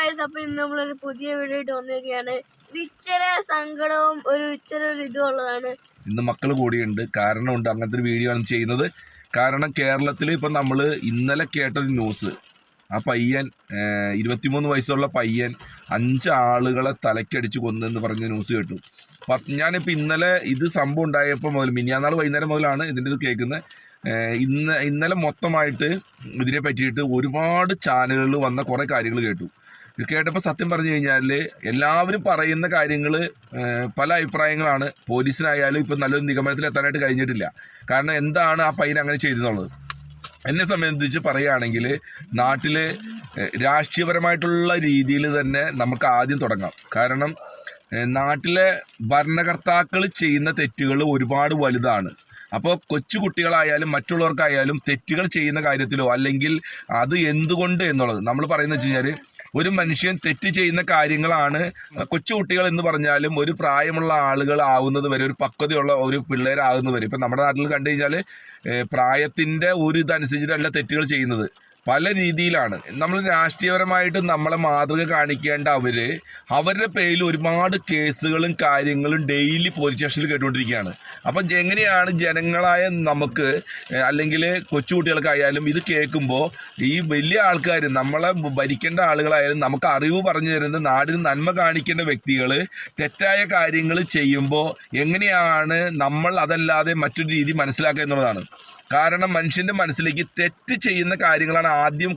Guys അപ്പൊ ഇന്ന് നമ്മളൊരു പുതിയ വീഡിയോ ഇട്ട് വന്നിരിക്കുകയാണ്. ഇത് ഇച്ചിരി സങ്കടവും ഒരു ഇച്ചിരി ഒരു ഇതും ഉള്ളതാണ്. ഇന്ന് മക്കൾ കൂടിയുണ്ട് കാരണമുണ്ട് അങ്ങനത്തെ ഒരു വീഡിയോ ആണ് ചെയ്യുന്നത്. കാരണം കേരളത്തിൽ ഇപ്പം നമ്മൾ ഇന്നലെ കേട്ടൊരു ന്യൂസ് ആ പയ്യൻ ഇരുപത്തിമൂന്ന് വയസ്സുള്ള പയ്യൻ അഞ്ച് ആളുകളെ തലക്കടിച്ച് കൊന്നെന്ന് പറഞ്ഞ ന്യൂസ് കേട്ടു. അപ്പം ഞാനിപ്പോൾ ഇന്നലെ ഇത് സംഭവം ഉണ്ടായപ്പോൾ മുതൽ മിനിയാന്നാൾ വൈകുന്നേരം മുതലാണ് ഇതിന്റെ ഇത് കേൾക്കുന്നത്. ഇന്ന് ഇന്നലെ മൊത്തമായിട്ട് ഇതിനെ പറ്റിയിട്ട് ഒരുപാട് ചാനലുകളിൽ വന്ന കുറേ കാര്യങ്ങൾ കേട്ടു. ഇത് കേട്ടപ്പോൾ സത്യം പറഞ്ഞു കഴിഞ്ഞാൽ എല്ലാവരും പറയുന്ന കാര്യങ്ങൾ പല അഭിപ്രായങ്ങളാണ്. പോലീസിനായാലും ഇപ്പം നല്ലൊരു നിഗമനത്തിൽ എത്താനായിട്ട് കഴിഞ്ഞിട്ടില്ല. കാരണം എന്താണ് ആ പയ്യൻ അങ്ങനെ ചെയ്തെന്നുള്ളത്? എന്നെ സംബന്ധിച്ച് പറയുകയാണെങ്കിൽ നാട്ടിൽ രാഷ്ട്രീയപരമായിട്ടുള്ള രീതിയിൽ തന്നെ നമുക്ക് ആദ്യം തുടങ്ങാം. കാരണം നാട്ടിലെ ഭരണകർത്താക്കൾ ചെയ്യുന്ന തെറ്റുകൾ ഒരുപാട് വലുതാണ്. അപ്പോൾ കൊച്ചു കുട്ടികളായാലും മറ്റുള്ളവർക്കായാലും തെറ്റുകൾ ചെയ്യുന്ന കാര്യത്തിലോ അല്ലെങ്കിൽ അത് എന്തുകൊണ്ട് എന്നുള്ളത് നമ്മൾ പറയുന്നത് വെച്ച് കഴിഞ്ഞാൽ ഒരു മനുഷ്യൻ തെറ്റ് ചെയ്യുന്ന കാര്യങ്ങളാണ് കൊച്ചുകുട്ടികൾ എന്ന് പറഞ്ഞാലും ഒരു പ്രായമുള്ള ആളുകൾ ആവുന്നത് വരെ ഒരു പക്വതയുള്ള ഒരു പിള്ളേരാകുന്നത് വരെ. ഇപ്പം നമ്മുടെ നാട്ടിൽ കണ്ടു കഴിഞ്ഞാൽ പ്രായത്തിന്റെ ഒരു ഇതനുസരിച്ചിട്ടല്ല തെറ്റുകൾ ചെയ്യുന്നത്. പല രീതിയിലാണ്. നമ്മൾ രാഷ്ട്രീയപരമായിട്ട് നമ്മളെ മാതൃക കാണിക്കേണ്ട അവർ അവരുടെ പേരിൽ ഒരുപാട് കേസുകളും കാര്യങ്ങളും ഡെയിലി പോലീസ് സ്റ്റേഷനിൽ കേട്ടുകൊണ്ടിരിക്കുകയാണ്. അപ്പം എങ്ങനെയാണ് ജനങ്ങളായ നമുക്ക് അല്ലെങ്കിൽ കൊച്ചുകുട്ടികൾക്കായാലും ഇത് കേൾക്കുമ്പോൾ ഈ വലിയ ആൾക്കാർ നമ്മളെ ഭരിക്കേണ്ട ആളുകളായാലും നമുക്ക് അറിവ് പറഞ്ഞു തരുന്ന നാടിന് നന്മ കാണിക്കേണ്ട വ്യക്തികൾ തെറ്റായ കാര്യങ്ങൾ ചെയ്യുമ്പോൾ എങ്ങനെയാണ് നമ്മൾ അതല്ലാതെ മറ്റൊരു രീതി മനസ്സിലാക്കുക എന്നുള്ളതാണ്. കാരണം മനുഷ്യന്റെ മനസ്സിലേക്ക് തെറ്റ് ചെയ്യുന്ന കാര്യങ്ങളാണ് ആദ്യം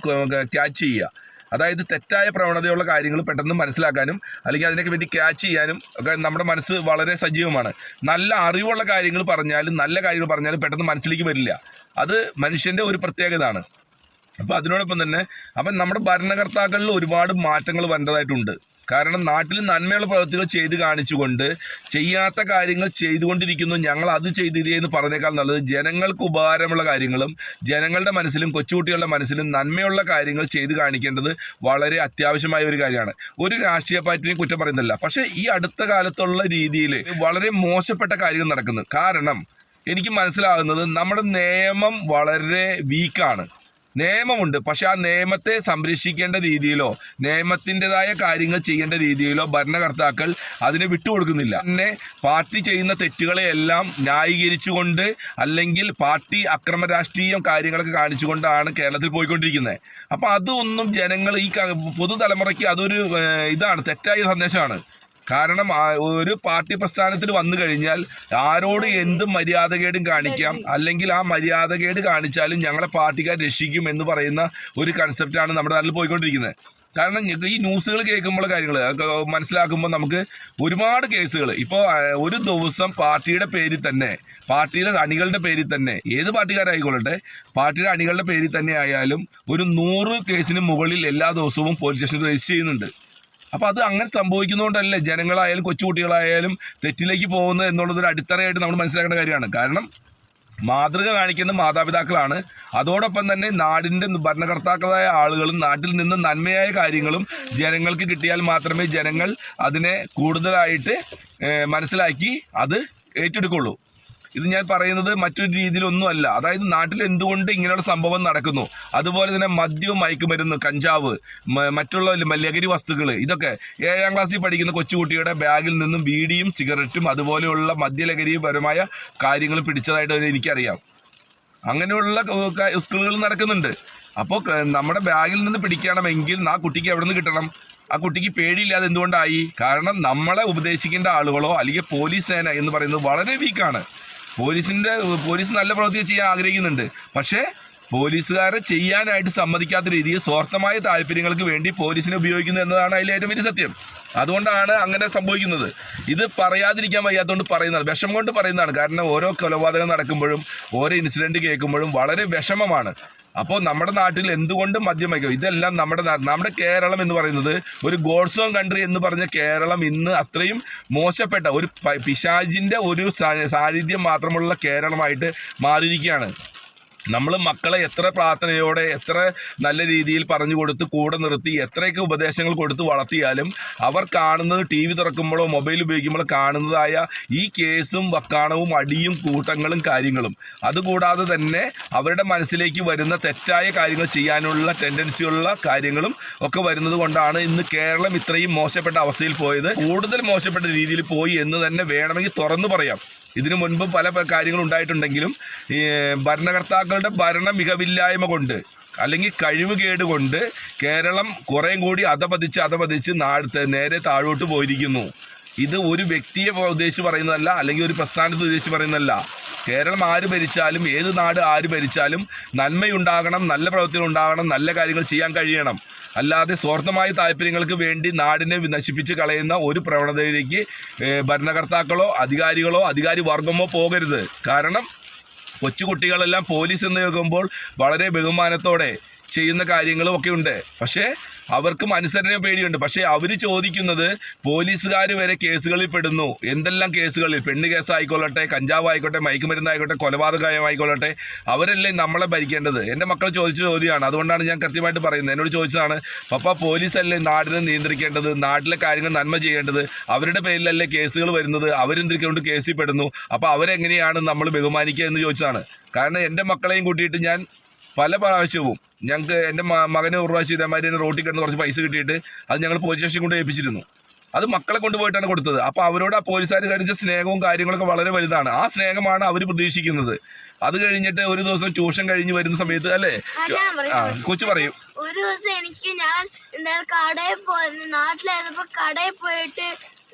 ക്യാച്ച് ചെയ്യുക. അതായത് തെറ്റായ പ്രവണതയുള്ള കാര്യങ്ങൾ പെട്ടെന്ന് മനസ്സിലാക്കാനും അല്ലെങ്കിൽ അതിനൊക്കെ വേണ്ടി ക്യാച്ച് ചെയ്യാനും ഒക്കെ നമ്മുടെ മനസ്സ് വളരെ സജീവമാണ്. നല്ല അറിവുള്ള കാര്യങ്ങൾ പറഞ്ഞാലും നല്ല കാര്യങ്ങൾ പറഞ്ഞാലും പെട്ടെന്ന് മനസ്സിലേക്ക് വരില്ല. അത് മനുഷ്യന്റെ ഒരു പ്രത്യേകതയാണ്. അപ്പോൾ അതിനോടൊപ്പം തന്നെ അപ്പം നമ്മുടെ ഭരണകർത്താക്കളിൽ ഒരുപാട് മാറ്റങ്ങൾ വരേണ്ടതായിട്ടുണ്ട്. കാരണം നാട്ടിൽ നന്മയുള്ള പ്രവൃത്തികൾ ചെയ്ത് കാണിച്ചുകൊണ്ട് ചെയ്യാത്ത കാര്യങ്ങൾ ചെയ്തുകൊണ്ടിരിക്കുന്നു. ഞങ്ങൾ അത് ചെയ്തില്ലേ എന്ന് പറഞ്ഞേക്കാൾ നല്ലത് ജനങ്ങൾക്ക് ഉപകാരമുള്ള കാര്യങ്ങളും ജനങ്ങളുടെ മനസ്സിലും കൊച്ചുകുട്ടികളുടെ മനസ്സിലും നന്മയുള്ള കാര്യങ്ങൾ ചെയ്ത് കാണിക്കേണ്ടത് വളരെ അത്യാവശ്യമായ ഒരു കാര്യമാണ്. ഒരു രാഷ്ട്രീയ പാർട്ടിയെ കുറ്റം പറയുന്നില്ല. പക്ഷേ ഈ അടുത്ത കാലത്തുള്ള രീതിയിൽ വളരെ മോശപ്പെട്ട കാര്യങ്ങൾ നടക്കുന്നു. കാരണം എനിക്ക് മനസ്സിലാകുന്നത് നമ്മുടെ നിയമം വളരെ വീക്കാണ് നിയമമുണ്ട്. പക്ഷെ ആ നിയമത്തെ സംരക്ഷിക്കേണ്ട രീതിയിലോ നിയമത്തിന്റെതായ കാര്യങ്ങൾ ചെയ്യേണ്ട രീതിയിലോ ഭരണകർത്താക്കൾ അതിനെ വിട്ടുകൊടുക്കുന്നില്ല. പിന്നെ പാർട്ടി ചെയ്യുന്ന തെറ്റുകളെയെല്ലാം ന്യായീകരിച്ചുകൊണ്ട് അല്ലെങ്കിൽ പാർട്ടി അക്രമ രാഷ്ട്രീയം കാര്യങ്ങളൊക്കെ കാണിച്ചുകൊണ്ടാണ് കേരളത്തിൽ പോയിക്കൊണ്ടിരിക്കുന്നത്. അപ്പോൾ അതൊന്നും ജനങ്ങൾ ഈ പൊതുതലമുറയ്ക്ക് അതൊരു ഇതാണ് തെറ്റായ സന്ദേശമാണ്. കാരണം ആ- ഒരു പാർട്ടി പ്രസ്ഥാനത്തിൽ വന്നു കഴിഞ്ഞാൽ ആരോട് എന്തും മര്യാദകേടും കാണിക്കാം. അല്ലെങ്കിൽ ആ മര്യാദകേട് കാണിച്ചാലും ഞങ്ങളെ പാർട്ടിക്കാർ രക്ഷിക്കും എന്ന് പറയുന്ന ഒരു കൺസെപ്റ്റാണ് നമ്മുടെ നാട്ടിൽ പോയിക്കൊണ്ടിരിക്കുന്നത്. കാരണം ഈ ന്യൂസുകൾ കേൾക്കുമ്പോൾ കാര്യങ്ങൾ മനസ്സിലാക്കുമ്പോൾ നമുക്ക് ഒരുപാട് കേസുകൾ. ഇപ്പോൾ ഒരു ദിവസം പാർട്ടിയുടെ പേരിൽ തന്നെ പാർട്ടിയുടെ അണികളുടെ പേരിൽ തന്നെ ഏത് പാർട്ടിക്കാരായിക്കൊള്ളട്ടെ പാർട്ടിയുടെ അണികളുടെ പേരിൽ തന്നെ ആയാലും ഒരു നൂറ് കേസിന് മുകളിൽ എല്ലാ ദിവസവും പോലീസ് സ്റ്റേഷനിൽ രജിസ്റ്റർ ചെയ്യുന്നുണ്ട്. അപ്പോൾ അത് അങ്ങനെ സംഭവിക്കുന്നതുകൊണ്ടല്ലേ ജനങ്ങളായാലും കൊച്ചുകുട്ടികളായാലും തെറ്റിലേക്ക് പോകുന്നത് എന്നുള്ളത് ഒരു അടിത്തറയായിട്ട് നമ്മൾ മനസ്സിലാക്കേണ്ട കാര്യമാണ്. കാരണം മാതൃക കാണിക്കേണ്ട മാതാപിതാക്കളാണ്. അതോടൊപ്പം തന്നെ നാടിന്റെ ഭരണകർത്താക്കളായ ആളുകളും നാട്ടിൽ നിന്ന് നന്മയായ കാര്യങ്ങളും ജനങ്ങൾക്ക് കിട്ടിയാൽ മാത്രമേ ജനങ്ങൾ അതിനെ കൂടുതലായിട്ട് മനസ്സിലാക്കി അത് ഏറ്റെടുക്കുള്ളൂ. ഇത് ഞാൻ പറയുന്നത് മറ്റൊരു രീതിയിലൊന്നുമല്ല. അതായത് നാട്ടിൽ എന്തുകൊണ്ട് ഇങ്ങനെയുള്ള സംഭവം നടക്കുന്നു? അതുപോലെ തന്നെ മദ്യവും മയക്കുമരുന്ന് കഞ്ചാവ് മറ്റുള്ള ലഹരി വസ്തുക്കൾ ഇതൊക്കെ ഏഴാം ക്ലാസ്സിൽ പഠിക്കുന്ന കൊച്ചുകുട്ടിയുടെ ബാഗിൽ നിന്നും ബീഡിയും സിഗരറ്റും അതുപോലെയുള്ള മദ്യലഹരിപരമായ കാര്യങ്ങൾ പിടിച്ചതായിട്ട് എനിക്കറിയാം. അങ്ങനെയുള്ള സ്കൂളുകൾ നടക്കുന്നുണ്ട്. അപ്പോൾ നമ്മുടെ ബാഗിൽ നിന്ന് പിടിക്കണമെങ്കിൽ ആ കുട്ടിക്ക് എവിടെ നിന്ന് കിട്ടണം? ആ കുട്ടിക്ക് പേടിയില്ലാതെ എന്തുകൊണ്ടായി? കാരണം നമ്മളെ ഉപദേശിക്കേണ്ട ആളുകളോ അല്ലെങ്കിൽ പോലീസ് സേന എന്ന് പറയുന്നത് വളരെ വീക്കാണ് പോലീസിന്റെ പോലീസ് നല്ല പ്രവൃത്തി ചെയ്യാൻ ആഗ്രഹിക്കുന്നുണ്ട്. പക്ഷേ പോലീസുകാരെ ചെയ്യാനായിട്ട് സമ്മതിക്കാത്ത രീതിയിൽ സ്വാർത്ഥമായ താല്പര്യങ്ങൾക്ക് വേണ്ടി പോലീസിനെ ഉപയോഗിക്കുന്നു എന്നതാണ് അതിലേറ്റവും വലിയ സത്യം. അതുകൊണ്ടാണ് അങ്ങനെ സംഭവിക്കുന്നത്. ഇത് പറയാതിരിക്കാൻ വയ്യാത്തതുകൊണ്ട് പറയുന്നതാണ്. വിഷമം കൊണ്ട് പറയുന്നതാണ്. കാരണം ഓരോ കൊലപാതകം നടക്കുമ്പോഴും ഓരോ ഇൻസിഡന്റ് കേൾക്കുമ്പോഴും വളരെ വിഷമമാണ്. അപ്പോൾ നമ്മുടെ നാട്ടിൽ എന്തുകൊണ്ട് മദ്യം വയ്ക്കും ഇതെല്ലാം നമ്മുടെ നാട്ടിൽ നമ്മുടെ കേരളം എന്ന് പറയുന്നത് ഒരു ഗോഡ്സോൺ കൺട്രി എന്ന് പറഞ്ഞ കേരളം ഇന്ന് അത്രയും മോശപ്പെട്ട ഒരു പിശാജിന്റെ ഒരു സാന്നിധ്യം മാത്രമുള്ള കേരളമായിട്ട് മാറിയിരിക്കുകയാണ്. നമ്മൾ മക്കളെ എത്ര പ്രാർത്ഥനയോടെ എത്ര നല്ല രീതിയിൽ പറഞ്ഞു കൊടുത്ത് കൂടെ നിർത്തി എത്രയൊക്കെ ഉപദേശങ്ങൾ കൊടുത്ത് വളർത്തിയാലും അവർ കാണുന്നത് ടി വി തുറക്കുമ്പോഴോ മൊബൈൽ ഉപയോഗിക്കുമ്പോഴോ കാണുന്നതായ ഈ കേസും വക്കാണവും അടിയും കൂട്ടങ്ങളും കാര്യങ്ങളും. അതുകൂടാതെ തന്നെ അവരുടെ മനസ്സിലേക്ക് വരുന്ന തെറ്റായ കാര്യങ്ങൾ ചെയ്യാനുള്ള ടെൻഡൻസിയുള്ള കാര്യങ്ങളും ഒക്കെ വരുന്നത് കൊണ്ടാണ് ഇന്ന് കേരളം ഇത്രയും മോശപ്പെട്ട അവസ്ഥയിൽ പോയത്. കൂടുതൽ മോശപ്പെട്ട രീതിയിൽ പോയി എന്ന് തന്നെ വേണമെങ്കിൽ തുറന്നു പറയാം. ഇതിനു മുൻപ് പല കാര്യങ്ങളുണ്ടായിട്ടുണ്ടെങ്കിലും ഈ ഭരണകർത്താക്കളുടെ ഭരണ മികവില്ലായ്മ കൊണ്ട് അല്ലെങ്കിൽ കഴിവുകേട് കൊണ്ട് കേരളം കുറേം കൂടി അധപതിച്ച് അധപതിച്ച് നാട് നേരെ താഴോട്ട് പോയിരിക്കുന്നു. ഇത് ഒരു വ്യക്തിയെ ഉദ്ദേശിച്ച് പറയുന്നതല്ല അല്ലെങ്കിൽ ഒരു പ്രസ്ഥാനത്തെ ഉദ്ദേശിച്ച് പറയുന്നതല്ല. കേരളം ആര് ഭരിച്ചാലും ഏത് നാട് ആര് ഭരിച്ചാലും നന്മയുണ്ടാകണം നല്ല പ്രവൃത്തികൾ ഉണ്ടാകണം നല്ല കാര്യങ്ങൾ ചെയ്യാൻ കഴിയണം. അല്ലാതെ സ്വാർത്ഥമായ താല്പര്യങ്ങൾക്ക് വേണ്ടി നാടിനെ നശിപ്പിച്ച് കളയുന്ന ഒരു പ്രവണതയിലേക്ക് ഭരണകർത്താക്കളോ അധികാരികളോ അധികാരി വർഗമോ പോകരുത്. കാരണം കൊച്ചുകുട്ടികളെല്ലാം പോലീസ് എന്ന് കേൾക്കുമ്പോൾ വളരെ ബഹുമാനത്തോടെ ചെയ്യുന്ന കാര്യങ്ങളും ഒക്കെ ഉണ്ട്. പക്ഷേ അവർക്കും അനുസരണ പേടിയുണ്ട്. പക്ഷേ അവർ ചോദിക്കുന്നത് പോലീസുകാർ വരെ കേസുകളിൽ പെടുന്നു. എന്തെല്ലാം കേസുകളിൽ? പെണ്ണ് കേസായിക്കൊള്ളട്ടെ കഞ്ചാവ് ആയിക്കോട്ടെ മയക്കുമരുന്നായിക്കോട്ടെ കൊലപാതകമായിക്കൊള്ളട്ടെ അവരല്ലേ നമ്മളെ ഭരിക്കേണ്ടത്? എന്റെ മക്കൾ ചോദിച്ച ചോദ്യമാണ്. അതുകൊണ്ടാണ് ഞാൻ കൃത്യമായിട്ട് പറയുന്നത്. എന്നോട് ചോദിച്ചതാണ് പപ്പ പോലീസല്ലേ നാടിനെ നിയന്ത്രിക്കേണ്ടത്? നാട്ടിലെ കാര്യങ്ങൾ നന്മ ചെയ്യേണ്ടത്? അവരുടെ പേരിലല്ലേ കേസുകൾ വരുന്നത്? അവരെന്തിരിക്കൊണ്ട് കേസിൽ പെടുന്നു? അപ്പോൾ അവരെങ്ങനെയാണ് നമ്മൾ ബഹുമാനിക്കുക? എന്ന് ചോദിച്ചതാണ്. കാരണം എന്റെ മക്കളെയും കൂട്ടിയിട്ട് ഞാൻ പല പ്രാവശ്യവും ഞങ്ങൾക്ക് എന്റെ മകനെ ഒരു പ്രാവശ്യം ഇതേമാതിരി തന്നെ റോട്ടിൽ കിടന്ന് കുറച്ച് പൈസ കിട്ടിയിട്ട് അത് ഞങ്ങൾ പോലീസ് സ്റ്റേഷൻ കൊണ്ട് ഏൽപ്പിച്ചിരുന്നു. അത് മക്കളെ കൊണ്ടുപോയിട്ടാണ് കൊടുത്തത്. അപ്പോൾ അവരോട് ആ പോലീസുകാർ കാണിച്ച സ്നേഹവും കാര്യങ്ങളൊക്കെ വളരെ വലുതാണ്. ആ സ്നേഹമാണ് അവർ പ്രതീക്ഷിക്കുന്നത്. അത് കഴിഞ്ഞിട്ട് ഒരു ദിവസം ട്യൂഷൻ കഴിഞ്ഞ് വരുന്ന സമയത്ത് അല്ലേ? ആ, കൊച്ചു പറയും. ഒരു ദിവസം എനിക്ക് ഞാൻ എന്താ കടയിൽ പോയിരുന്നു നാട്ടിലായിരുന്നപ്പോ കടയിൽ പോയിട്ട്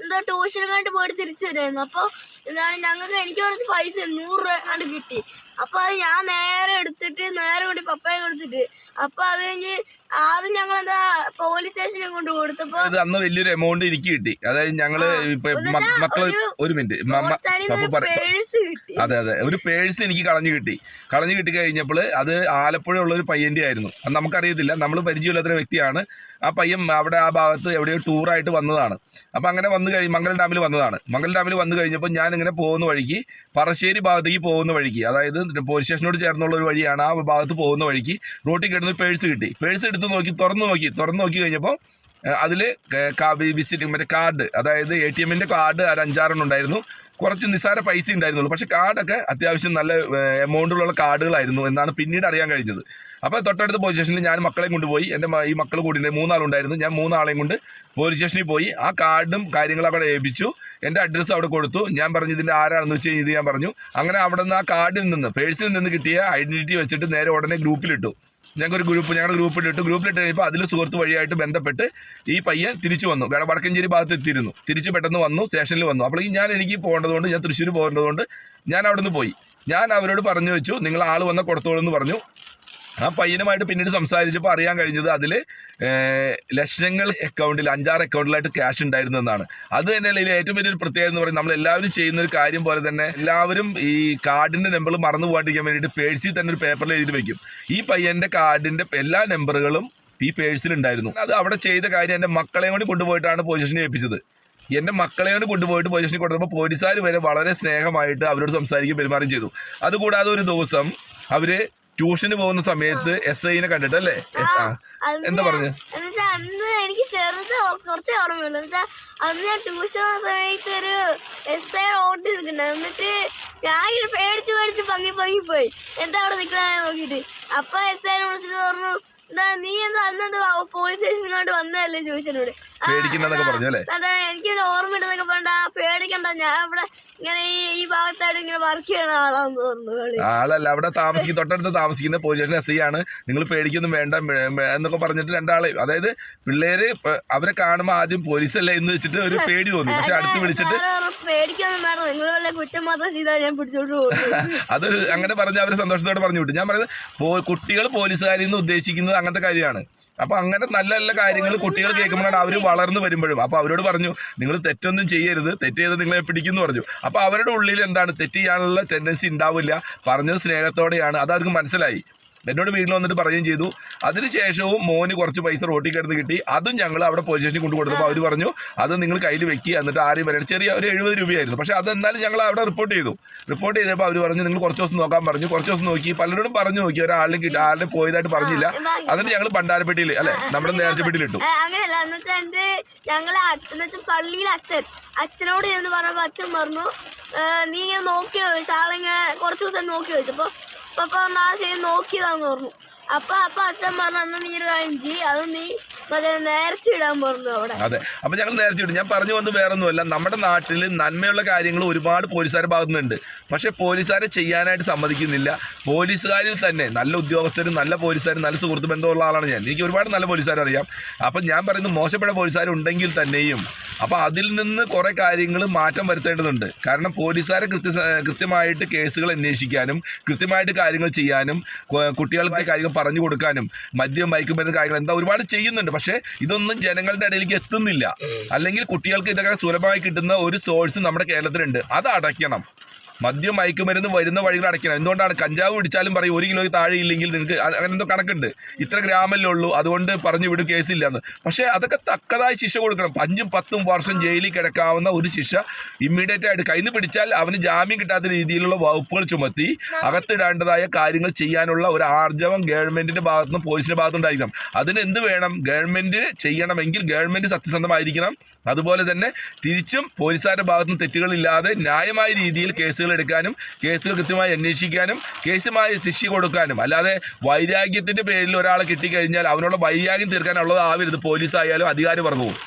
എന്താ ട്യൂഷൻ കണ്ട് പോയിട്ട് തിരിച്ചു വരുമായിരുന്നു അപ്പോൾ എന്താണ് ഞങ്ങൾക്ക് എനിക്ക് കുറച്ച് പൈസ നൂറ് രൂപ കണ്ട് കിട്ടി. അപ്പൊ അത് ഞാൻ നേരെ എടുത്തിട്ട് നേരെ കൊണ്ട് പപ്പായ കൊടുത്തിട്ട്. അപ്പൊ അത് കഴിഞ്ഞ് ആദ്യം ഞങ്ങൾ എന്താ പോലീസ് സ്റ്റേഷനിൽ കൊണ്ട് കൊടുത്തപ്പോ അന്ന് വലിയൊരു എമൗണ്ട് എനിക്ക് കിട്ടി. അതായത് ഞങ്ങൾ മക്കൾ ഒരു മിനിറ്റ് അതെ അതെ. ഒരു പേഴ്സ് എനിക്ക് കളഞ്ഞു കിട്ടി. കളഞ്ഞു കിട്ടി കഴിഞ്ഞപ്പോൾ അത് ആലപ്പുഴ ഉള്ള ഒരു പയ്യന്റെ ആയിരുന്നു. അത് നമുക്കറിയത്തില്ല. നമ്മൾ പരിചയമില്ലാത്തൊരു വ്യക്തിയാണ്. ആ പയ്യൻ അവിടെ ആ ഭാഗത്ത് എവിടെയോ ടൂറായിട്ട് വന്നതാണ്. അപ്പം അങ്ങനെ വന്നു കഴിഞ്ഞ് മംഗലം ഡാമിൽ വന്നതാണ്. മംഗലം ഡാമിൽ വന്നു കഴിഞ്ഞപ്പോൾ ഞാൻ ഇങ്ങനെ പോകുന്ന വഴിക്ക് പറശ്ശേരി ഭാഗത്തേക്ക് പോകുന്ന വഴിക്ക്. അതായത് പോലീസ് സ്റ്റേഷനോട് ചേർന്നുള്ള ഒരു വഴിയാണ് ആ ഭാഗത്ത് പോകുന്ന വഴിക്ക്. റോട്ടിൽ കിടന്ന് പേഴ്സ് കിട്ടി. പേഴ്സ് എടുത്ത് നോക്കി തുറന്നു നോക്കി തുറന്നു നോക്കി കഴിഞ്ഞപ്പോൾ അതിൽ വിസിറ്റിംഗ് മറ്റേ കാർഡ് അതായത് എ ടി എമ്മിന്റെ കാർഡ് ഒരു അഞ്ചാറെണ്ണം ഉണ്ടായിരുന്നു. കുറച്ച് നിസ്സാര പൈസ ഉണ്ടായിരുന്നുള്ളൂ. പക്ഷേ കാർഡൊക്കെ അത്യാവശ്യം നല്ല എമൗണ്ടുള്ള കാർഡുകളായിരുന്നു എന്നാണ് പിന്നീട് അറിയാൻ കഴിഞ്ഞത്. അപ്പോൾ തൊട്ടടുത്ത പോലീസ് സ്റ്റേഷനിൽ ഞാൻ മക്കളെയും കൊണ്ടുപോയി. എന്റെ ഈ മക്കൾ കൂടി മൂന്നാളുണ്ടായിരുന്നു. ഞാൻ മൂന്നാളെയും കൊണ്ട് പോലീസ് സ്റ്റേഷനിൽ പോയി. ആ കാർഡും കാര്യങ്ങളും അവിടെ ഏൽപ്പിച്ചു എന്റെ അഡ്രസ്സ് അവിടെ കൊടുത്തു. ഞാൻ പറഞ്ഞു ഇതിന്റെ ആരാണെന്ന് വെച്ച് കഴിഞ്ഞാൽ ഞാൻ പറഞ്ഞു. അങ്ങനെ അവിടെ നിന്ന് ആ കാർഡിൽ നിന്ന് പേഴ്സിൽ നിന്ന് കിട്ടിയ ഐഡന്റിറ്റി വെച്ചിട്ട് നേരെ ഉടനെ ഗ്രൂപ്പിലിട്ടു. ഞങ്ങൾക്കൊരു ഗ്രൂപ്പ് ഞങ്ങളുടെ ഗ്രൂപ്പിലിട്ടു. ഗ്രൂപ്പിലിട്ട് കഴിഞ്ഞപ്പോൾ അതിൽ സുഹൃത്ത് വഴിയായിട്ട് ബന്ധപ്പെട്ട് ഈ പയ്യൻ തിരിച്ചു വന്നു. വട- വടക്കഞ്ചേരി ഭാഗത്ത് എത്തിയിരുന്നു. തിരിച്ച് പെട്ടെന്ന് വന്നു സ്റ്റേഷനിൽ വന്നു. അപ്പോഴേക്കും ഞാൻ എനിക്ക് പോകേണ്ടതുകൊണ്ട് ഞാൻ തൃശ്ശൂർ പോകേണ്ടതുകൊണ്ട് ഞാൻ അവിടെ നിന്ന് പോയി. ഞാൻ അവരോട് പറഞ്ഞു വെച്ചു നിങ്ങൾ ആൾ വന്ന കൊടുത്തോളൂ എന്ന് പറഞ്ഞു. ആ പയ്യനുമായിട്ട് പിന്നീട് സംസാരിച്ചപ്പോൾ അറിയാൻ കഴിഞ്ഞത് അതിൽ ലക്ഷങ്ങൾ അക്കൗണ്ടിൽ അഞ്ചാറ് അക്കൗണ്ടിലായിട്ട് ക്യാഷ് ഉണ്ടായിരുന്നു എന്നാണ്. അത് തന്നെയല്ല ഇതിൽ ഏറ്റവും വലിയൊരു പ്രത്യേകത എന്ന് പറയുന്നത്. നമ്മൾ എല്ലാവരും ചെയ്യുന്ന ഒരു കാര്യം പോലെ തന്നെ എല്ലാവരും ഈ കാർഡിന്റെ നമ്പർ മറന്നു പോകാണ്ടിരിക്കാൻ വേണ്ടിയിട്ട് പേഴ്സിൽ തന്നെ ഒരു പേപ്പറിൽ എഴുതി വയ്ക്കും ഈ പയ്യന്റെ കാർഡിന്റെ എല്ലാ നമ്പറുകളും ഈ പേഴ്സിലുണ്ടായിരുന്നു അത് അവിടെ ചെയ്ത കാര്യം എന്റെ മക്കളെയും കൂടി കൊണ്ടുപോയിട്ടാണ് പൊസിഷനെ ഏൽപ്പിച്ചത്. എന്റെ മക്കളെ കൊണ്ട് കൊണ്ടുപോയിട്ട് പൊസിഷനിൽ കൊടുത്തപ്പോൾ പോലീസുകാർ വരെ വളരെ സ്നേഹമായിട്ട് അവരോട് സംസാരിക്കുകയും പെരുമാറുകയും ചെയ്തു. അതുകൂടാതെ ഒരു ദിവസം അവർ ട്യൂഷന് പോകുന്ന സമയത്ത് എസ് ഐനെ കണ്ടിട്ട് അല്ലേ എസ്- ആ. അന്ന് എന്താ പറഞ്ഞു? അന്ന് എനിക്ക് ചെറുത് കുറച്ച് ഓർമ്മയുള്ളൂ. എന്നുവെച്ചാ അന്ന് ഞാൻ ട്യൂഷൻ സമയത്ത് ഒരു എസ് ഐ റോഡിൽ നിൽക്കണ്ട എന്നിട്ട് ഞാൻ പേടിച്ച് പേടിച്ച് പങ്ങി പങ്ങി പോയി. എന്താ അവിടെ നിൽക്കണ നോക്കിയിട്ട്. അപ്പൊ എസ് ഐ മനസ്സിൽ പറഞ്ഞു നീ എന്താ അന്ന് പോലീസ് സ്റ്റേഷനിലോട്ട് വന്നതല്ലേ ചോദിച്ചതിനോട്? ആ, പേടിക്കണ്ടെന്നൊക്കെ പറഞ്ഞു അല്ലേ അതെ എനിക്കൊരു ഓർമ്മ ഉണ്ടെന്നൊക്കെ പറഞ്ഞ പേടിക്കണ്ട ഞാൻ ഇവിടെ ഇങ്ങനെ ഈ ഭാഗത്തായിട്ട് ഇങ്ങനെ വർക്ക് ചെയ്യണ ആളാന്ന് തോന്നുന്നു ആളല്ല അവിടെ താമസിക്കുന്ന തൊട്ടടുത്ത് താമസിക്കുന്ന പോലീസ് സ്റ്റേഷൻ എസ് ഐ ആണ്. നിങ്ങൾ പേടിക്കൊന്നും വേണ്ട എന്നൊക്കെ പറഞ്ഞിട്ട് രണ്ടാളെ അതായത് പിള്ളേര് അവരെ കാണുമ്പോൾ ആദ്യം പോലീസ് അല്ലേ എന്ന് വെച്ചിട്ട് ഒരു പേടി തോന്നി. പക്ഷെ അടുത്ത് വിളിച്ചിട്ട് പേടിക്കൊന്നും വേണം വല്ല കുറ്റം മാത്രം ചെയ്താൽ ഞാൻ പിടിച്ചോണ്ട് പോകും അത് അങ്ങനെ പറഞ്ഞ അവർ സന്തോഷത്തോടെ പറഞ്ഞു വിട്ടു. ഞാൻ പറയുന്നത് കുട്ടികൾ പോലീസുകാരിൽ നിന്ന് ഉദ്ദേശിക്കുന്നത് അങ്ങനത്തെ കാര്യമാണ്. അപ്പൊ അങ്ങനെ നല്ല നല്ല കാര്യങ്ങൾ കുട്ടികൾ കേൾക്കുമ്പോഴാണ് അവർ വളർന്നു വരുമ്പോഴും. അപ്പൊ അവരോട് പറഞ്ഞു നിങ്ങൾ തെറ്റൊന്നും ചെയ്യരുത്. തെറ്റ് ചെയ്ത് നിങ്ങളെ പിടിക്കുന്നു പറഞ്ഞു. അപ്പൊ അവരുടെ ഉള്ളിൽ എന്താണ്? തെറ്റ് ചെയ്യാനുള്ള ടെൻഡൻസി ഉണ്ടാവില്ല. പറഞ്ഞത് സ്നേഹത്തോടെയാണ്. അത് അവർക്ക് മനസ്സിലായി. എന്നോട് വീട്ടിൽ വന്നിട്ട് പറയുകയും ചെയ്തു. അതിനുശേഷവും മോന് കുറച്ച് പൈസ റോട്ടിൽ കിടന്ന് കിട്ടി. അതും ഞങ്ങൾ അവിടെ പോലീസ് സ്റ്റേഷനിൽ കൊണ്ടു കൊടുത്തപ്പോൾ അവർ പറഞ്ഞു അത് നിങ്ങൾ കയ്യിൽ വെക്കുക എന്നിട്ട് ആരെയും വരണം ചെറിയ ഒരു എഴുപത് രൂപയായിരുന്നു. പക്ഷേ അത് എന്നാലും ഞങ്ങൾ അവിടെ റിപ്പോർട്ട് ചെയ്തു. റിപ്പോർട്ട് ചെയ്തപ്പോൾ അവർ പറഞ്ഞു നിങ്ങൾ കുറച്ച് ദിവസം നോക്കാൻ പറഞ്ഞു. കുറച്ച് ദിവസം നോക്കി. പലരോടും പറഞ്ഞു നോക്കി. ഒരാളിൽ കിട്ടി ആളിനെ പോയതായിട്ട് പറഞ്ഞില്ല. എന്നിട്ട് ഞങ്ങൾ ഭണ്ഡാരപ്പെട്ടിയിൽ അല്ലെ? നമ്മുടെ നേർച്ചപ്പെട്ടിയിൽ ഇട്ടു അങ്ങനെയല്ല. എന്ന് വെച്ചാൽ ഞങ്ങൾ അച്ഛൻ വെച്ചാൽ പള്ളിയിലെ അച്ഛൻ. അച്ഛനോട് എന്ന് പറഞ്ഞപ്പോൾ അച്ഛൻ പറഞ്ഞു നീ ഇങ്ങനെ നോക്കി ചോദിച്ചു. ആളിങ്ങനെ കുറച്ച് ദിവസം നോക്കി ചോദിച്ചു പപ്പ പറഞ്ഞു ആ ശരി നോക്കിയതാന്ന് പറഞ്ഞു. അപ്പൊ അപ്പൊ അച്ഛൻ പറഞ്ഞു അന്ന് നീ ഒരു കാര്യം അത് നീ മറ്റേ നേർച്ച ഇടാൻ പറഞ്ഞു അവിടെ. അതെ. അപ്പൊ ഞങ്ങൾ നേരത്തെ ഇടും. ഞാൻ പറഞ്ഞു വന്നത് വേറൊന്നുമല്ല. നമ്മുടെ നാട്ടിൽ നന്മയുള്ള കാര്യങ്ങൾ ഒരുപാട് പോലീസുകാരുടെ ഭാഗത്തുനിന്നുണ്ട്. പക്ഷെ പോലീസുകാരെ ചെയ്യാനായിട്ട് സമ്മതിക്കുന്നില്ല. പോലീസുകാരിൽ തന്നെ നല്ല ഉദ്യോഗസ്ഥരും നല്ല പോലീസുകാരും നല്ല സുഹൃത്ത് ബന്ധമുള്ള ആളാണ് ഞാൻ. എനിക്ക് ഒരുപാട് നല്ല പോലീസുകാരെ അറിയാം. അപ്പം ഞാൻ പറയുന്നത് മോശപ്പെട്ട പോലീസുകാരുണ്ടെങ്കിൽ തന്നെയും അപ്പോൾ അതിൽ നിന്ന് കുറേ കാര്യങ്ങൾ മാറ്റം വരുത്തേണ്ടതുണ്ട്. കാരണം പോലീസുകാരെ കൃത്യ കൃത്യമായിട്ട് കേസുകൾ അന്വേഷിക്കാനും കൃത്യമായിട്ട് കാര്യങ്ങൾ ചെയ്യാനും കുട്ടികൾക്കായി കുട്ടികൾക്ക് കാര്യങ്ങൾ പറഞ്ഞു കൊടുക്കാനും മദ്യം മയക്കുമരുന്ന് കാര്യങ്ങൾ എന്താ ഒരുപാട് ചെയ്യുന്നുണ്ട്. പക്ഷേ ഇതൊന്നും ജനങ്ങളുടെ ഇടയിലേക്ക് എത്തുന്നില്ല. അല്ലെങ്കിൽ കുട്ടികൾക്ക് ഇതൊക്കെ സുലഭമായി കിട്ടുന്ന ഒരു സോഴ്സ് നമ്മുടെ കേരളത്തിലുണ്ട്. അത് അടയ്ക്കണം. മദ്യം മയക്കുമരുന്ന് വരുന്ന വഴികൾ അടയ്ക്കണം. എന്തുകൊണ്ടാണ് കഞ്ചാവ് പിടിച്ചാലും പറയും ഒരു കിലോയ്ക്ക് താഴെ ഇല്ലെങ്കിൽ നിങ്ങൾക്ക് അങ്ങനെ എന്തോ കണക്കുണ്ട്. ഇത്ര ഗ്രാമല്ലേ ഉള്ളൂ അതുകൊണ്ട് പറഞ്ഞു വിടും കേസില്ല എന്ന് പക്ഷേ അതൊക്കെ തക്കതായ ശിക്ഷ കൊടുക്കണം. അഞ്ചും പത്തും വർഷം ജയിലിൽ കിടക്കാവുന്ന ഒരു ശിക്ഷ ഇമ്മീഡിയറ്റ് ആയിട്ട് കയ്യിൽ നിന്ന് പിടിച്ചാൽ അവന് ജാമ്യം കിട്ടാത്ത രീതിയിലുള്ള വകുപ്പുകൾ ചുമത്തി അകത്തിടേണ്ടതായ കാര്യങ്ങൾ ചെയ്യാനുള്ള ഒരു ആർജവം ഗവൺമെന്റിന്റെ ഭാഗത്തുനിന്ന് പോലീസിന്റെ ഭാഗത്തുനിന്നുണ്ടായിരിക്കണം. അതിന് എന്ത് വേണം? ഗവൺമെന്റ് ചെയ്യണമെങ്കിൽ ഗവൺമെന്റ് സത്യസന്ധമായിരിക്കണം. അതുപോലെ തന്നെ തിരിച്ചും പോലീസുകാരുടെ ഭാഗത്തുനിന്ന് തെറ്റുകളില്ലാതെ ന്യായമായ രീതിയിൽ കേസുകൾ എടുക്കാനും കേസുകൾ കൃത്യമായി അന്വേഷിക്കാനും കേസുമായി ശിക്ഷ കൊടുക്കാനും. അല്ലാതെ വൈരാഗ്യത്തിന്റെ പേരിൽ ഒരാളെ കിട്ടിക്കഴിഞ്ഞാൽ അവനുള്ള വൈരാഗ്യം തീർക്കാനുള്ളത് ആവരുത്. പോലീസ് ആയാലും അധികാര വർഗവും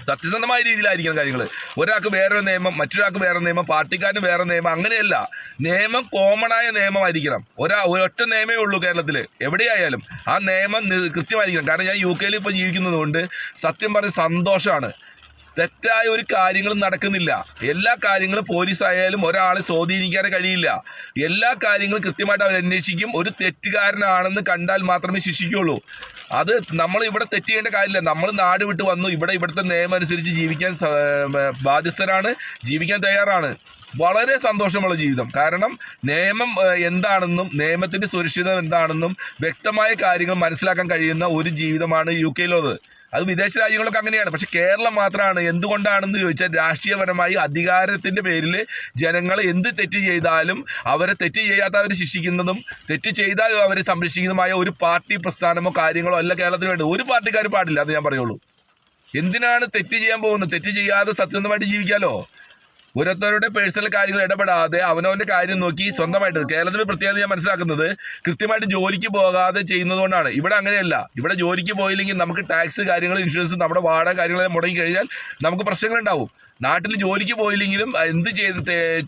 സത്യസന്ധമായ രീതിയിലായിരിക്കണം കാര്യങ്ങൾ ഒരാൾക്ക് വേറൊരു നിയമം മറ്റൊരാൾക്ക് വേറെ നിയമം പാർട്ടിക്കാരന് വേറെ നിയമം അങ്ങനെയല്ല. നിയമം കോമണായ നിയമമായിരിക്കണം. ഒരാ ഒരൊറ്റ നിയമേ ഉള്ളൂ കേരളത്തിൽ എവിടെയായാലും ആ നിയമം കൃത്യമായിരിക്കണം. കാരണം ഞാൻ യു കെയിൽ ഇപ്പോൾ ജീവിക്കുന്നതുകൊണ്ട് സത്യം പറഞ്ഞ് സന്തോഷമാണ് തെറ്റായ ഒരു കാര്യങ്ങളും നടക്കുന്നില്ല. എല്ലാ കാര്യങ്ങളും പോലീസ് ആയാലും ഒരാളെ സ്വാധീനിക്കാനേ കഴിയില്ല. എല്ലാ കാര്യങ്ങളും കൃത്യമായിട്ട് അവർ അന്വേഷിക്കും. ഒരു തെറ്റുകാരനാണെന്ന് കണ്ടാൽ മാത്രമേ ശിക്ഷിക്കുള്ളൂ അത് നമ്മൾ ഇവിടെ തെറ്റ് ചെയ്യേണ്ട കാര്യമില്ല. നമ്മൾ നാട് വിട്ട് വന്നു. ഇവിടെ ഇവിടുത്തെ നിയമം അനുസരിച്ച് ജീവിക്കാൻ ബാധ്യസ്ഥരാണ്. ജീവിക്കാൻ തയ്യാറാണ്. വളരെ സന്തോഷമുള്ള ജീവിതം. കാരണം നിയമം എന്താണെന്നും നിയമത്തിന്റെ സുരക്ഷിതം എന്താണെന്നും വ്യക്തമായ കാര്യങ്ങൾ മനസ്സിലാക്കാൻ കഴിയുന്ന ഒരു ജീവിതമാണ് യു കെയിലുള്ളത്. അത് വിദേശ രാജ്യങ്ങളൊക്കെ അങ്ങനെയാണ്. പക്ഷെ കേരളം മാത്രമാണ്. എന്തുകൊണ്ടാണെന്ന് ചോദിച്ചാൽ രാഷ്ട്രീയപരമായി അധികാരത്തിന്റെ പേരിൽ ജനങ്ങൾ എന്ത് തെറ്റ് ചെയ്താലും അവരെ തെറ്റ് ചെയ്യാത്തവരെ ശിക്ഷിക്കുന്നതും തെറ്റ് ചെയ്താൽ അവരെ സംരക്ഷിക്കുന്നതുമായ ഒരു പാർട്ടി പ്രസ്ഥാനമോ കാര്യങ്ങളോ അല്ല കേരളത്തിന് വേണ്ടി ഒരു പാർട്ടിക്കാർ പാടില്ല അത് ഞാൻ പറയുള്ളൂ. എന്തിനാണ് തെറ്റ് ചെയ്യാൻ പോകുന്നത്? തെറ്റ് ചെയ്യാതെ സത്യസന്ധമായിട്ട് ജീവിക്കാലോ? ഓരോരുത്തരുടെ പേഴ്സണൽ കാര്യങ്ങൾ ഇടപെടാതെ അവനവന്റെ കാര്യം നോക്കി സ്വന്തമായിട്ട്. കേരളത്തിൽ പ്രത്യേകത ഞാൻ മനസ്സിലാക്കുന്നത് കൃത്യമായിട്ട് ജോലിക്ക് പോകാതെ ചെയ്യുന്നതുകൊണ്ടാണ്. ഇവിടെ അങ്ങനെയല്ല. ഇവിടെ ജോലിക്ക് പോയില്ലെങ്കിൽ നമുക്ക് ടാക്സ് കാര്യങ്ങൾ ഇൻഷുറൻസ് നമ്മുടെ വാടക കാര്യങ്ങളെല്ലാം മുടങ്ങി കഴിഞ്ഞാൽ നമുക്ക് പ്രശ്നങ്ങളുണ്ടാവും. നാട്ടിൽ ജോലിക്ക് പോയില്ലെങ്കിലും എന്ത് ചെയ്ത്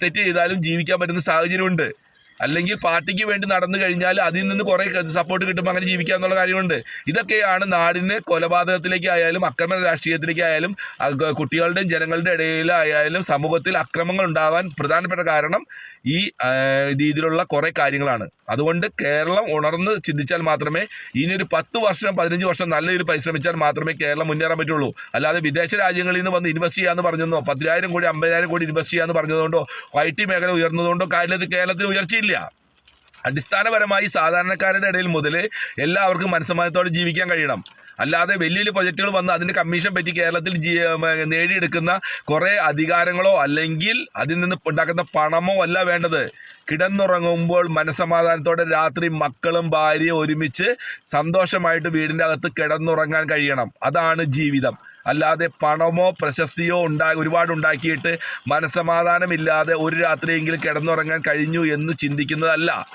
തെറ്റ് ചെയ്താലും ജീവിക്കാൻ പറ്റുന്ന സാഹചര്യമുണ്ട്. അല്ലെങ്കിൽ പാർട്ടിക്ക് വേണ്ടി നടന്നു കഴിഞ്ഞാൽ അതിൽ നിന്ന് കുറേ സപ്പോർട്ട് കിട്ടുമ്പോൾ അങ്ങനെ ജീവിക്കുക എന്നുള്ള കാര്യമുണ്ട്. ഇതൊക്കെയാണ് നാടിന് കൊലപാതകത്തിലേക്കായാലും അക്രമ രാഷ്ട്രീയത്തിലേക്കായാലും കുട്ടികളുടെയും ജനങ്ങളുടെ ഇടയിലായാലും സമൂഹത്തിൽ അക്രമങ്ങൾ ഉണ്ടാവാൻ പ്രധാനപ്പെട്ട കാരണം ഈ രീതിയിലുള്ള കുറേ കാര്യങ്ങളാണ്. അതുകൊണ്ട് കേരളം ഉണർന്ന് ചിന്തിച്ചാൽ മാത്രമേ ഇനി ഒരു പത്ത് വർഷം പതിനഞ്ച് വർഷം നല്ല രീതിയിൽ പരിശ്രമിച്ചാൽ മാത്രമേ കേരളം മുന്നേറാൻ പറ്റുള്ളൂ. അല്ലാതെ വിദേശ രാജ്യങ്ങളിൽ നിന്ന് വന്ന് ഇൻവെസ്റ്റ് ചെയ്യാമെന്ന് പറഞ്ഞെന്നോ പതിനായിരം കോടി അമ്പതിനായിരം കോടി ഇൻവെസ്റ്റ് ചെയ്യാമെന്ന് പറഞ്ഞതുകൊണ്ടോ ഐ ടി മേഖല ഉയർന്നതുകൊണ്ടോ കാര്യത്തിൽ കേരളത്തിൽ ഉയർച്ചയില്ല. അടിസ്ഥാനപരമായി സാധാരണക്കാരുടെ ഇടയിൽ മുതൽ എല്ലാവർക്കും മനസ്സമാനത്തോടെ ജീവിക്കാൻ കഴിയണം. അല്ലാതെ വലിയ വലിയ പ്രൊജക്റ്റുകൾ വന്ന് അതിന്റെ കമ്മീഷൻ പറ്റി കേരളത്തിൽ നേടിയെടുക്കുന്ന കുറേ അധികാരങ്ങളോ അല്ലെങ്കിൽ അതിൽ നിന്ന് ഉണ്ടാക്കുന്ന പണമോ അല്ല വേണ്ടത്. കിടന്നുറങ്ങുമ്പോൾ മനസ്സമാധാനത്തോടെ രാത്രി മക്കളും ഭാര്യയും ഒരുമിച്ച് സന്തോഷമായിട്ട് വീടിന്റെ അകത്ത് കിടന്നുറങ്ങാൻ കഴിയണം. അതാണ് ജീവിതം. അല്ലാതെ പണമോ പ്രശസ്തിയോ ഉണ്ടാ ഒരുപാട് ഉണ്ടാക്കിയിട്ട് മനസ്സമാധാനമില്ലാതെ ഒരു രാത്രിയെങ്കിലും കിടന്നുറങ്ങാൻ കഴിഞ്ഞു എന്ന് ചിന്തിക്കുന്നതല്ല.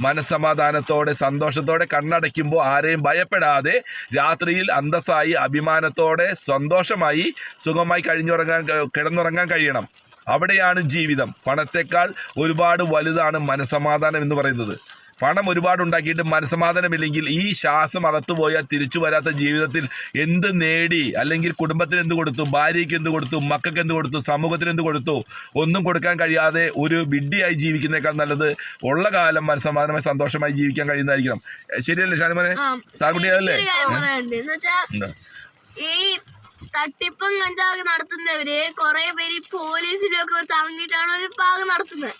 മനസ്സമാധാനത്തോടെ സന്തോഷത്തോടെ കണ്ണടയ്ക്കുമ്പോൾ ആരെയും ഭയപ്പെടാതെ രാത്രിയിൽ അന്തസ്സായി അഭിമാനത്തോടെ സന്തോഷമായി സുഖമായി കഴിഞ്ഞുറങ്ങാൻ കിടന്നുറങ്ങാൻ കഴിയണം. അവിടെയാണ് ജീവിതം. പണത്തെക്കാൾ ഒരുപാട് വലുതാണ് മനസ്സമാധാനം എന്ന് പറയുന്നത്. പണം ഒരുപാട് ഉണ്ടാക്കിയിട്ട് മനസ്സമാധാനമില്ലെങ്കിൽ ഈ ശ്വാസം അകത്തു പോയാൽ തിരിച്ചു വരാത്ത ജീവിതത്തിൽ എന്ത് നേടി? അല്ലെങ്കിൽ കുടുംബത്തിന് എന്ത് കൊടുത്തു? ഭാര്യയ്ക്ക് എന്ത് കൊടുത്തു? മക്കൾക്ക് എന്ത് കൊടുത്തു? സമൂഹത്തിന് എന്ത് കൊടുത്തു? ഒന്നും കൊടുക്കാൻ കഴിയാതെ ഒരു വിഡ്ഢിയായി ജീവിക്കുന്നേക്കാൾ നല്ലത് ഉള്ള കാലം മനസ്സമാധാനമായി സന്തോഷമായി ജീവിക്കാൻ കഴിയുന്നതായിരിക്കണം. ശരിയല്ലേ ഷാനുമോനെ? സാർകുട്ടി അതല്ലേ? ഈ തട്ടിപ്പും കഞ്ചാവൊക്കെ നടത്തുന്നവര് കൊറേ പേര് പോലീസിലൊക്കെ തങ്ങിയിട്ടാണ് ഒരു പാകം നടത്തുന്നത്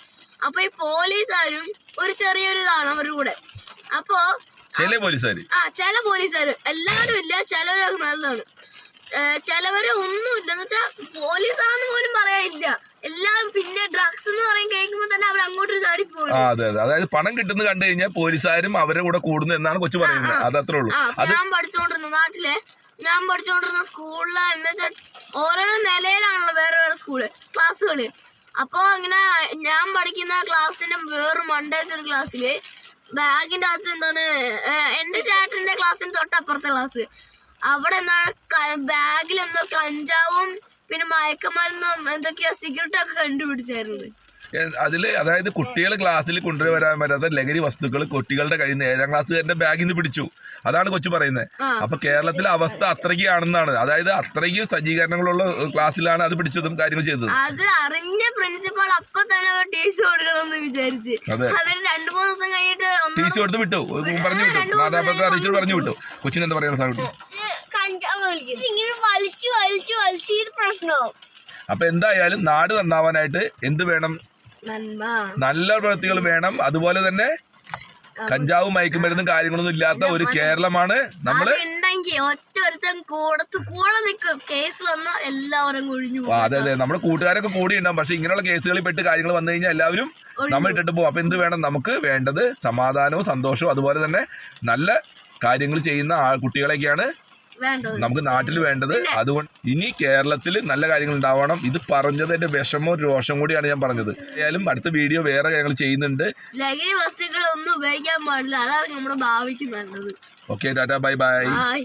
അപ്പൊ ഈ പോലീസുകാരും ഒരു ചെറിയൊരു ഇതാണ് അവരുടെ കൂടെ. അപ്പോ ചില പോലീസുകാർ ആ ചില പോലീസുകാർ എല്ലാവരും ഇല്ല ചിലവരൊക്കെ നല്ലതാണ്. ചിലവര് ഒന്നുമില്ല എന്ന് വെച്ചാൽ പോലീസാന്ന് പോലും പറയാനില്ല. എല്ലാം പിന്നെ ഡ്രഗ്സ് എന്ന് പറയും കേൾക്കുമ്പോ തന്നെ അവർ അങ്ങോട്ട് ചാടി പോകും അതെ അതെ. അതായത് പണം കിട്ടുന്നത് കണ്ടു കഴിഞ്ഞാൽ പോലീസുകാരും അവരുടെ കൂടെ കൂടുന്നു എന്നാണ് കൊച്ചു പറയുന്നത്. അത് അത്രേ ഉള്ളൂ. ഞാൻ പഠിച്ചുകൊണ്ടിരുന്ന നാട്ടിലെ ഞാൻ പഠിച്ചുകൊണ്ടിരുന്ന സ്കൂളിൽ എന്ന് വെച്ചാൽ ഓരോരോ നിലയിലാണല്ലോ വേറെ വേറെ സ്കൂൾ ക്ലാസ്സുകൾ. അപ്പോൾ അങ്ങനെ ഞാൻ പഠിക്കുന്ന ക്ലാസ്സിന്റെ വേറെ മണ്ടേത്തെ ഒരു ക്ലാസ്സിൽ ബാഗിന്റെ അകത്ത് എന്താണ് എന്റെ ചേട്ടന്റെ ക്ലാസ്സിന് തൊട്ടപ്പുറത്തെ ക്ലാസ്. അവിടെ എന്താണ് ബാഗിൽ എന്തോ കഞ്ചാവും പിന്നെ മയക്കമരുന്നും എന്തൊക്കെയോ സിഗരറ്റൊക്കെ കണ്ടുപിടിച്ചായിരുന്നു. ഏ, അതിൽ അതായത് കുട്ടികൾ ക്ലാസ്സിൽ കൊണ്ടുവരാൻ പറ്റാത്ത ലഹരി വസ്തുക്കൾ കുട്ടികളുടെ കയ്യിൽ നിന്ന് ഏഴാം ക്ലാസ്സുകാരന്റെ ബാഗിൽ നിന്ന് പിടിച്ചു. അതാണ് കൊച്ചു പറയുന്നത്. അപ്പൊ കേരളത്തിലെ അവസ്ഥ അത്രയ്ക്കാണെന്നാണ്. അതായത് അത്രയ്ക്ക് സജ്ജീകരണങ്ങളുള്ള ക്ലാസ്സിലാണ് അത് പിടിച്ചതും കാര്യങ്ങൾ ചെയ്തത്. അത് അറിഞ്ഞ പ്രിൻസിപ്പൾ അപ്പൊ തന്നെ ടീച്ചർ കൊടുക്കണമെന്ന് വിചാരിച്ച്. രണ്ടു മൂന്ന് ദിവസം കഴിഞ്ഞിട്ട് ഒന്ന് ടി കൊടുത്ത് വിട്ടു. പറഞ്ഞു വിട്ടു. മാതാപിതാക്കളെ അറിയിച്ചു പറഞ്ഞു വിട്ടു. കൊച്ചിന് എന്താ കഞ്ചാവ് വലിക്കും ഇങ്ങനെ വലിച്ചു വലിച്ചു വലിച്ച് ഇത് പ്രശ്നമാവും. അപ്പൊ എന്തായാലും നാട് നന്നാവാനായിട്ട് എന്ത് വേണം? നല്ല പ്രവൃത്തികൾ വേണം. അതുപോലെ തന്നെ കഞ്ചാവും മയക്കുമരുന്നും കാര്യങ്ങളൊന്നും ഇല്ലാത്ത ഒരു കേരളമാണ് നമ്മൾ. അതെ അതെ. നമ്മുടെ കൂട്ടുകാരൊക്കെ കൂടി ഉണ്ടാവും. പക്ഷെ ഇങ്ങനെയുള്ള കേസുകളിൽ പെട്ട് കാര്യങ്ങൾ വന്നു കഴിഞ്ഞാൽ എല്ലാവരും നമ്മൾ ഇട്ടിട്ട് പോകും. അപ്പൊ എന്ത് വേണം നമുക്ക്? വേണ്ടത് സമാധാനവും സന്തോഷവും അതുപോലെ തന്നെ നല്ല കാര്യങ്ങൾ ചെയ്യുന്ന ആ കുട്ടികളെയൊക്കെയാണ് നമുക്ക് നാട്ടിൽ വേണ്ടത് അതുകൊണ്ട് ഇനി കേരളത്തിൽ നല്ല കാര്യങ്ങൾ ഉണ്ടാവണം. ഇത് പറഞ്ഞത് എന്റെ വിഷമോ രോഷം കൂടിയാണ് ഞാൻ പറഞ്ഞത്. ഏതായാലും അടുത്ത വീഡിയോ വേറെ ഞങ്ങൾ ചെയ്യുന്നുണ്ട്. ലഹരി വസ്തുക്കൾ ഒന്നും ഉപയോഗിക്കാൻ പാടില്ല. അതാണ് നമ്മുടെ ഭാവിക്ക് നല്ലത്. Okay tata bye. ബൈ.